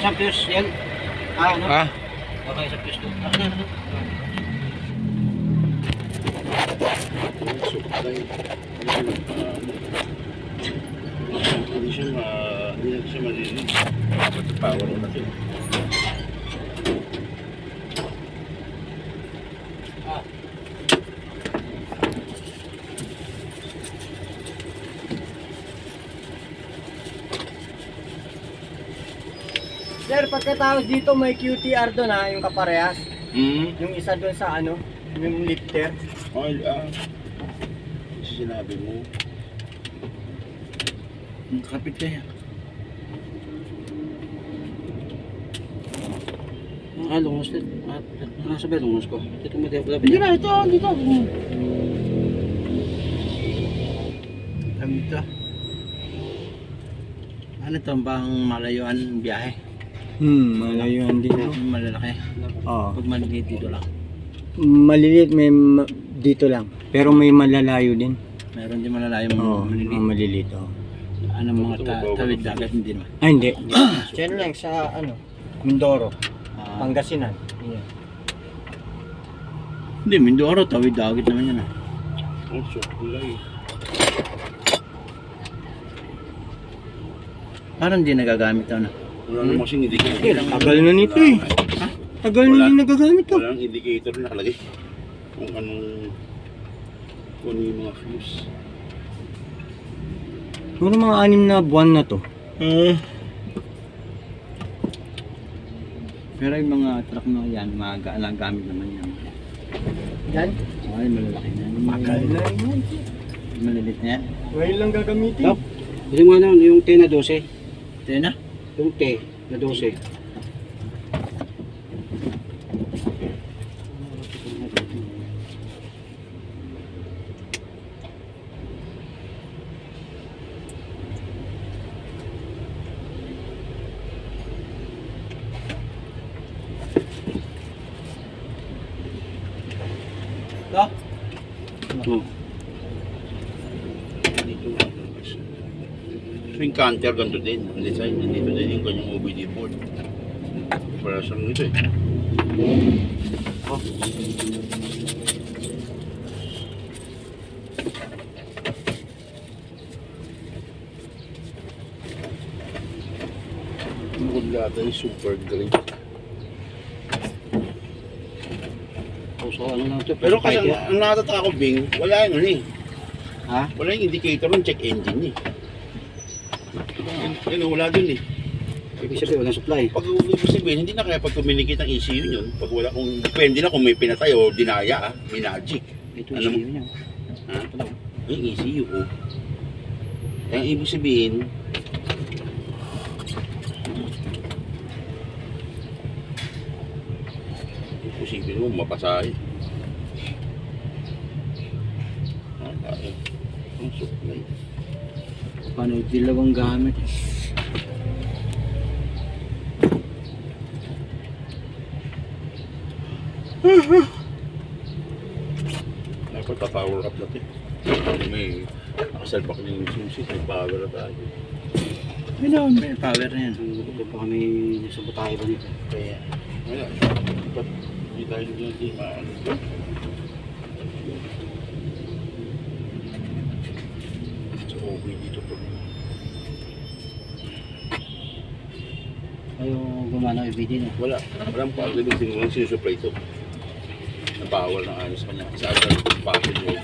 Isang fuse yan. Ah, ano? Ha? Mga isang fuse doon. Supply. Hindi siya ma... Hindi na siya malilinig. Dapat power natin. Sir, pagkatapos dito may QTR doon ha, yung kaparehas. Hmm? Yung isa doon sa ano, yung lifter. Oil, ah. Sinabi mo. Kapit ka yan. Ah, lungos din. Ah, nasa ba lungos ko? Dito mo din pala. Hindi na, ito, dito. Kami ito. Ano ito, bang malayuan biyahe? Hmm, malayuan din. Malalaki. Oo. Pag maliit dito lang. Maliliit may ma- dito lang. Pero may malalayo din. Meron din malalayo Oo, mga maliliit. mga maliliit. oo. Ano mga ta- tawid dagat hindi naman. Ah, hindi. Diyan lang sa ano, Mindoro, Ah, Pangasinan. Yan. hindi, Mindoro, tawid dagat naman yan. ah. Oh. Parang hindi nagagamit na. Wala namang kasing indicator. Eh, tagal na nito eh. Tagal na din nagagamit to. Walang indicator na nakalagay. Kung anong... Kung ano yung mga fuse. Siguro mga anim na buwan na to. Pero yung mga truck na yan, magagamit naman yan. Yan? Ay, malalaki na. Tagal na yun. Malilit na yan. Ngayon lang gagamitin. Dok. Hindi mo ano, yung T na 12. Ito na. Yung T na 12. So yung canter ganito din. Ang design. Nandito din yung kanyang OBD board. Para sa ito eh. Bukod lahat ay super great. Oh, so ano lang ito? Pero kasi ang, nakatataka ko, Bing, wala yung ano eh. Ha? Wala yung indicator ng check engine eh. Ano, wala dun eh. Ibig sabihin, walang supply. Pag ibig sabihin, hindi na kaya pag communicate ang ECU yun. Pag wala kung, depende na kung may pinatay o dinaya ah, may magic. Ito Ano? CEO niya. Ha? Yung ECU oh. Ang ibig sabihin, imposible mo mapasahe. Ah. Ang supply. Paano dilaw ang gamit? Dapat pa-power up natin. May nakasalpak na yung susi, may power na tayo. Ano, may power na yan. Ito pa kami nasa butahe ba nito? Kaya, wala. Dapat hindi tayo dyan di maano. So, okay dito po. Ayaw EVD na. Wala. Walang power. Ibig sabihin, walang sinusupply ito. Na power ng ayos kanya. Sa other pocket mo,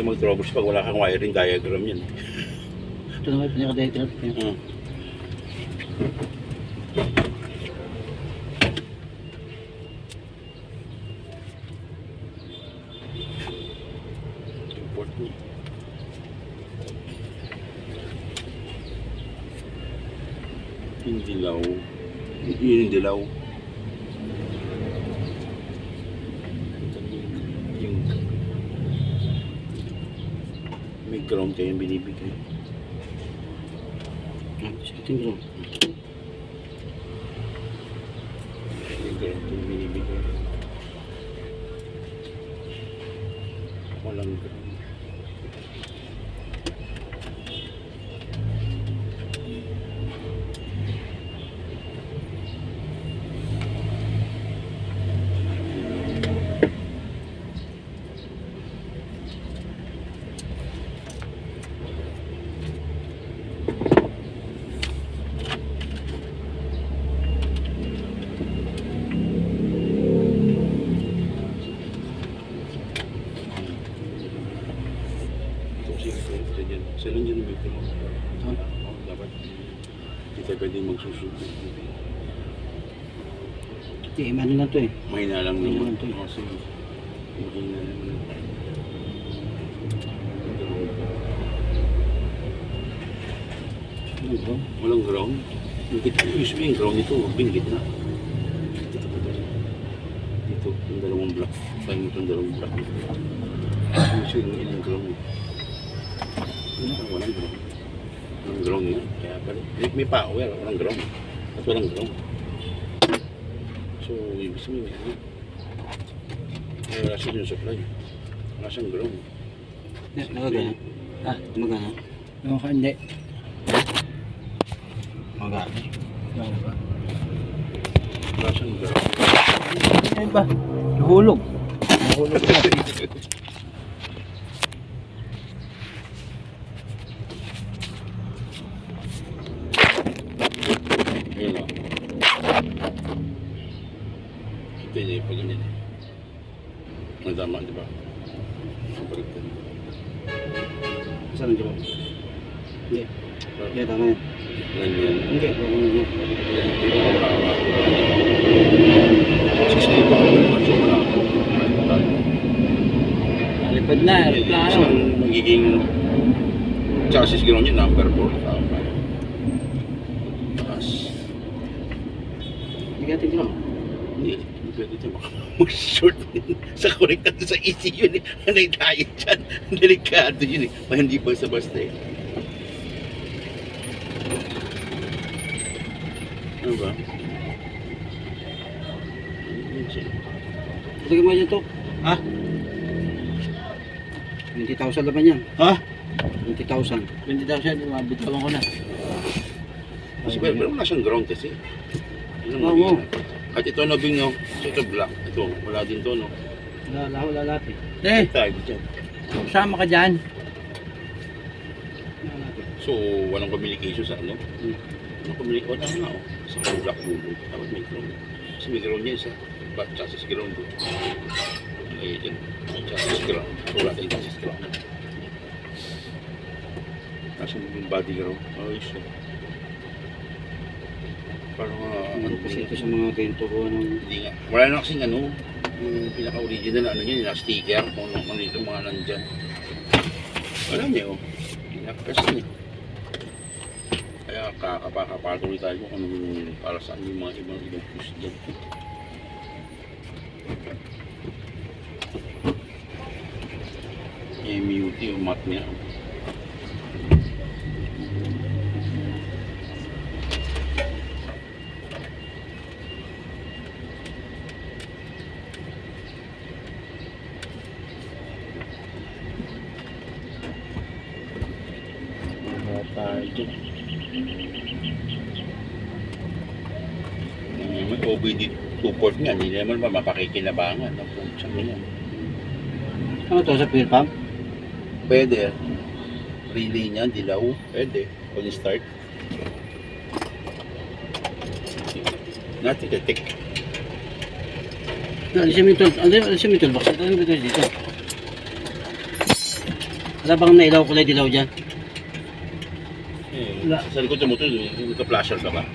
Yung mag-troubles pag wala kang wiring diagram yan. Ito naman, pinaka-diagram. Hmm. Import mo. Yung dilaw. Yun yung dilaw. Kayo yung binibigay. Ah, Shooting ground. Yung ground kayo yung binibigay. Walang ground. Ito kasi ito, ito dyan. Sila dyan yung may ground. Oo, dapat. Hindi tayo pwedeng magsusubo. Hindi, ano lang to eh. Mahina lang Mahina naman. lang to eh. Kasi mahina naman. Ano ground? Walang ground. Yung gitna, usually yung ground nito, yung gitna. Dito, dito. Dito, yung dalawang block. Sayang itong dalawang block. Usually yung ilang ground. Wala, walang ground. Walang ground yun. Kaya pala, may, may power, walang ground. At walang ground. So, ibig sabihin, ano? Kaya wala siya yung supply. Wala siyang ground. Hindi, Magagana. Ah, magana. Okay, hindi. Magana. Wala siyang ground. Ano ba? Nahulog. Nahulog Nalipad na. Reklamo. Isang magiging chassis gano'n yun, number 4. Tama. Taas. Hindi natin ground. Hindi, hindi pwede ito. Mag-short. Sa connected sa ECU yun eh. Anay tayo dyan. Delikado yun eh. Ma, hindi basta-basta eh. Ano ba? Mo dyan to. Ha? 20,000 laban yan. Ha? 20,000. 20,000, mabitawan ko na. Kasi pero, pero wala siyang ground kasi. Ano Oo. mo? At ito na bing no. So ito black. Ito, wala din to no. Wala, wala, wala lahat eh. Eh, Tayo dyan. sama ka dyan. So, walang communication sa ano? Hmm. Walang communication. Wala nga oh. Sa black dulo. Dapat may ground. Kasi may ground niya sa back chassis ground doon. Eh, dyan. Chassis ground. Wala tayong chassis ground. Nasa yung body ground. Oh, is Parang uh, Ano kasi ito sa mga ganito ko ng Hindi nga. Wala na kasing ano, yung pinaka-original na ano yun, na sticker, kung ano, ano ito mga nandyan. Wala niya oh. Pinakas niya. Kaya kakapakapatuloy tayo kung ano yung para saan yung mga ibang ibang push dyan. MUT yung mat niya. Dyan. Yung may OBD 2 nga, hindi naman ba mapakikinabangan ng punchang yan. Ano to sa fuel pump? Pwede. Relay niya, dilaw. Pwede. Kung start. Natik-tik. No, alisin mo yung tool. Alisin mo yung toolbox. Mo yung toolbox dito. Wala bang nailaw kulay dilaw dyan? Eh, Wala. sa likod ng motor, yung ka-flasher ka ba?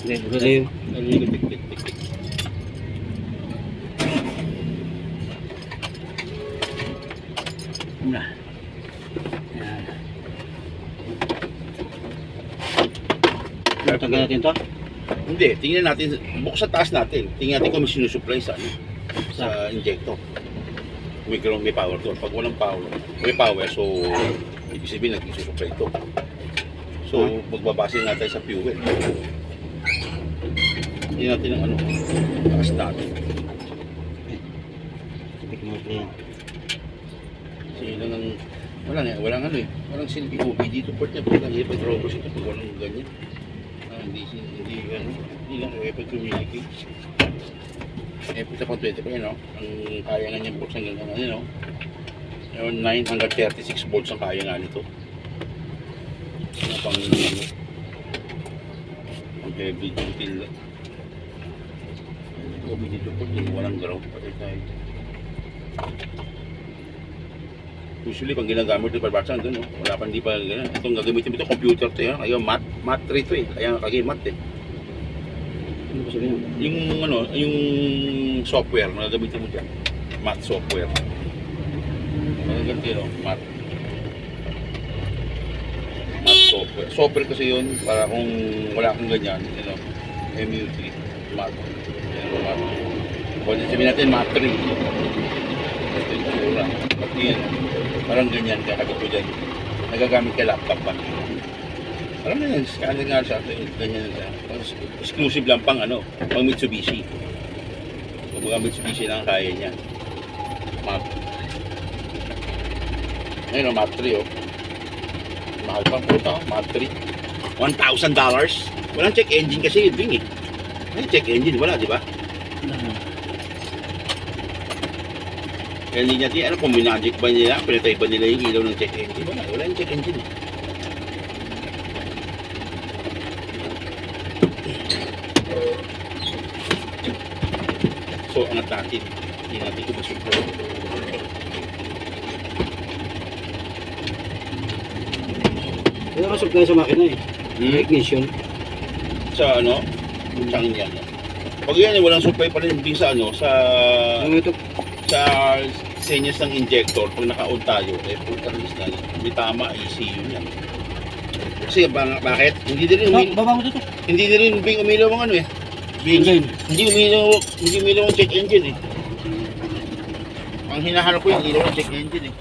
Hindi, wala yun. Ano yung tik-tik-tik? Wala. Yan. Tanggal natin to? Hindi, tingnan natin. Bukod sa taas natin. Tingnan natin kung may sinusupply sa ano. Sa injector. May ground, may power to. Pag walang power, may power, so Ibig sabihin, nag-isusupply ito. So, magbabase nga tayo sa fuel. Hindi natin ang ano, takas natin. Yun lang ang, wala nga, walang ano eh, walang silbi OB dito. Port niya, pag hirap mag-troubles ito pag walang ganyan. Hindi, hindi, ano, hindi lang effort communicate. Eh, puta pang 20 pa yun, no? Ang kaya nga niyang buksan ganyan, ano, no? Yung 9 hanggang 36 volts ang kaya nga nito. Ano pang, ano, ang heavy duty lang. OB dito po, walang ground, patay tayo. Usually, pag ginagamit ito doon, no? wala pa hindi pa ganyan. Itong gagamitin ito, computer to yan. Kaya mat, mat 3 to eh. Kaya kagay mat eh. Ano? Yung ano, yung software na gagamitin mo dyan. Mat software. Ano yun, no? mat. Mat software. Software kasi yun, para kung wala kang ganyan, you know, MUT, mat. Yan, mat. Kung sabihin natin, mat 3. Ito yung tsura. Pati yan, parang ganyan, kakabit ko dyan. Nagagamit ka laptop pa. Parang ganyan, scanner nga sa atin, ganyan. Tapos, Exclusive lang pang ano, pang Mitsubishi. Kung mga Mitsubishi lang kaya niya. Map. Ngayon, oh, Map 3 oh. Mahal pa po ito, Map 3. $1,000. Walang check engine kasi yun, Bing eh. May check engine, wala, di ba? Kaya hindi natin, ano kung minagic ba nila, pinatay ba nila yung ilaw ng check engine? Wala, wala yung check engine. eh. So, angat natin. Hindi natin ito masukro. Kaya ka supply sa makina eh. Hmm? Ignition. Sa ano? Saan yan? Pag yan, walang supply pa rin din sa ano, sa Ano ito? sa senyas ng injector, pag naka-on tayo, eh, puta release na yan. May tama, ECU yan. Kasi ba, bakit? Hindi din rin, umi- baba mo dito. hindi din rin umilaw ang ano eh. Engine. hindi umilaw, hindi umilaw ang check engine eh. Ang hinahanap ko yung ilaw ng check engine eh.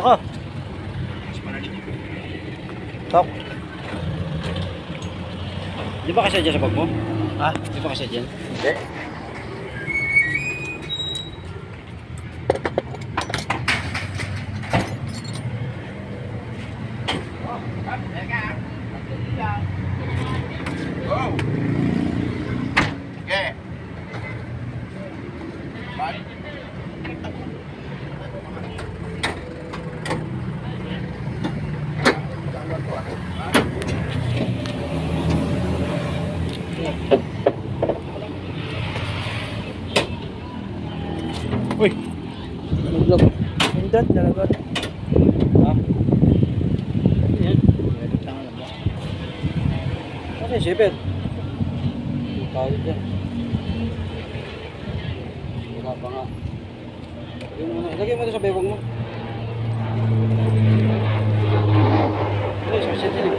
Ako. Tok. Di ba kasi dyan sa bag mo? Ha? Di ba kasi dyan? Hindi. Okay. Pindot, nalagot. Ha? Yan. Nalagot lang alam mo. Kasi sipit. Tawid yan. Wala pa nga. Ilagay mo ito sa bebong mo. Ano, sa eh.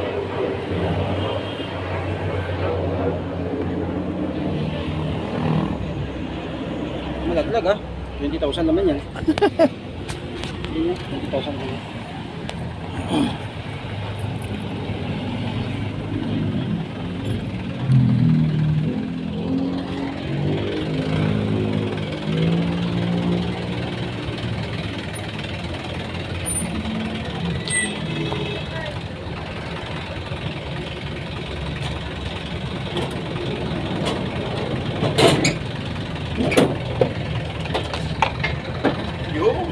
Malaglag ah. 20,000 naman yan. Hindi na, 20,000 naman. Yo.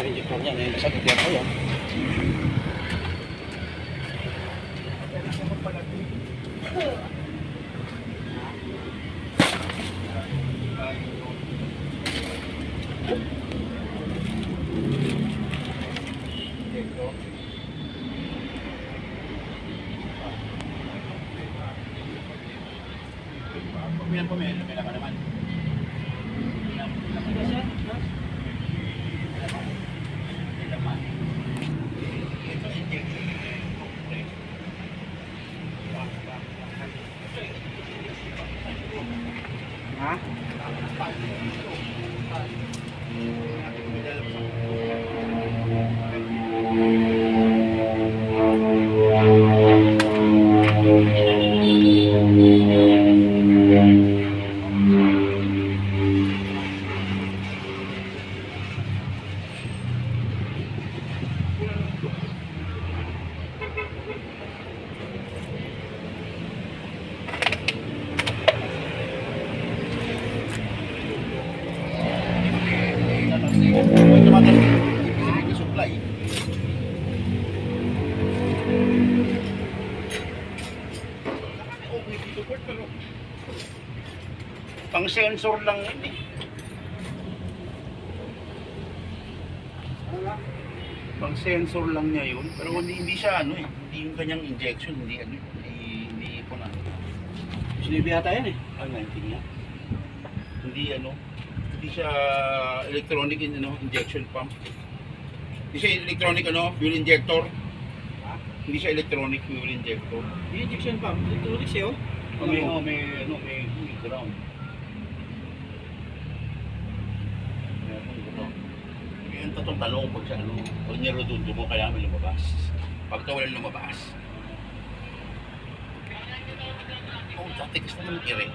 Rin yung niya. Ngayon, nasa kaya ko yan. Kumilan sensor lang yun eh. Pang sensor lang niya yun, pero hindi, hindi siya ano eh, hindi yung kanyang injection, hindi ano, hindi, hindi po na. Sinibi yata yan eh. Ano, hindi niya. Hindi ano, hindi siya electronic in, ano, injection pump. Hindi siya electronic ano, fuel injector. Hindi siya electronic fuel injector. Injection pump, electronics eh oh. Oh, may, oh, may, ano, may, may ground. Meron ground. Tatong talong pag sa ano, pag nirodundo mo, kaya may lumabas. Pagka walang lumabas, oh, dati gusto naman kire.